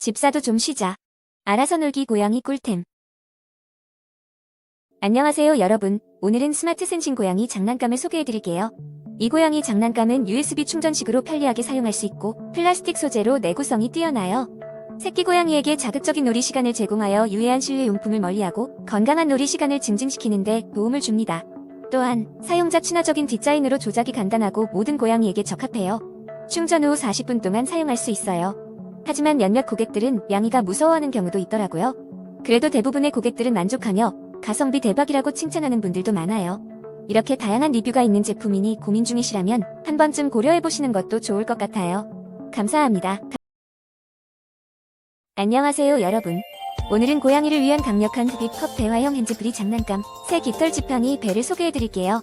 집사도 좀 쉬자. 알아서 놀기 고양이 꿀템. 안녕하세요 여러분. 오늘은 스마트 센싱 고양이 장난감을 소개해드릴게요. 이 고양이 장난감은 USB 충전식으로 편리하게 사용할 수 있고 플라스틱 소재로 내구성이 뛰어나요. 새끼 고양이에게 자극적인 놀이 시간을 제공하여 유해한 실내 용품을 멀리하고 건강한 놀이 시간을 증진시키는데 도움을 줍니다. 또한 사용자 친화적인 디자인으로 조작이 간단하고 모든 고양이에게 적합해요. 충전 후 40분 동안 사용할 수 있어요. 하지만 몇몇 고객들은 양이가 무서워하는 경우도 있더라고요. 그래도 대부분의 고객들은 만족하며 가성비 대박이라고 칭찬하는 분들도 많아요. 이렇게 다양한 리뷰가 있는 제품이니 고민 중이시라면 한 번쯤 고려해보시는 것도 좋을 것 같아요. 감사합니다. 안녕하세요 여러분. 오늘은 고양이를 위한 강력한 흡입컵 대화형 핸즈프리 장난감 새 깃털 지팡이 배를 소개해드릴게요.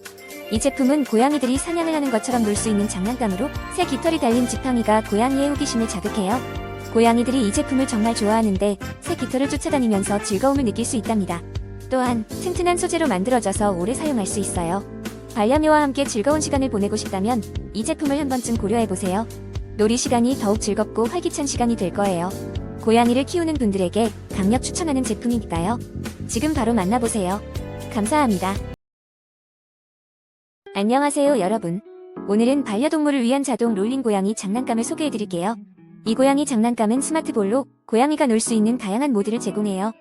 이 제품은 고양이들이 사냥을 하는 것처럼 놀 수 있는 장난감으로 새 깃털이 달린 지팡이가 고양이의 호기심을 자극해요. 고양이들이 이 제품을 정말 좋아하는데 새 깃털을 쫓아다니면서 즐거움을 느낄 수 있답니다. 또한 튼튼한 소재로 만들어져서 오래 사용할 수 있어요. 반려묘와 함께 즐거운 시간을 보내고 싶다면 이 제품을 한 번쯤 고려해보세요. 놀이 시간이 더욱 즐겁고 활기찬 시간이 될 거예요. 고양이를 키우는 분들에게 강력 추천하는 제품이니까요. 지금 바로 만나보세요. 감사합니다. 안녕하세요 여러분. 오늘은 반려동물을 위한 자동 롤링 고양이 장난감을 소개해드릴게요. 이 고양이 장난감은 스마트볼로 고양이가 놀 수 있는 다양한 모드를 제공해요.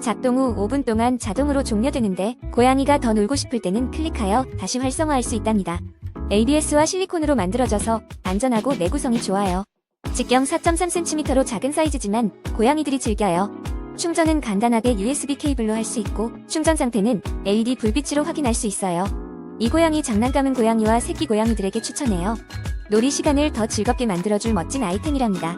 작동 후 5분 동안 자동으로 종료되는데 고양이가 더 놀고 싶을 때는 클릭하여 다시 활성화할 수 있답니다. ABS와 실리콘으로 만들어져서 안전하고 내구성이 좋아요. 직경 4.3cm로 작은 사이즈지만 고양이들이 즐겨요. 충전은 간단하게 USB 케이블로 할 수 있고 충전 상태는 LED 불빛으로 확인할 수 있어요. 이 고양이 장난감은 고양이와 새끼 고양이들에게 추천해요. 놀이 시간을 더 즐겁게 만들어줄 멋진 아이템이랍니다.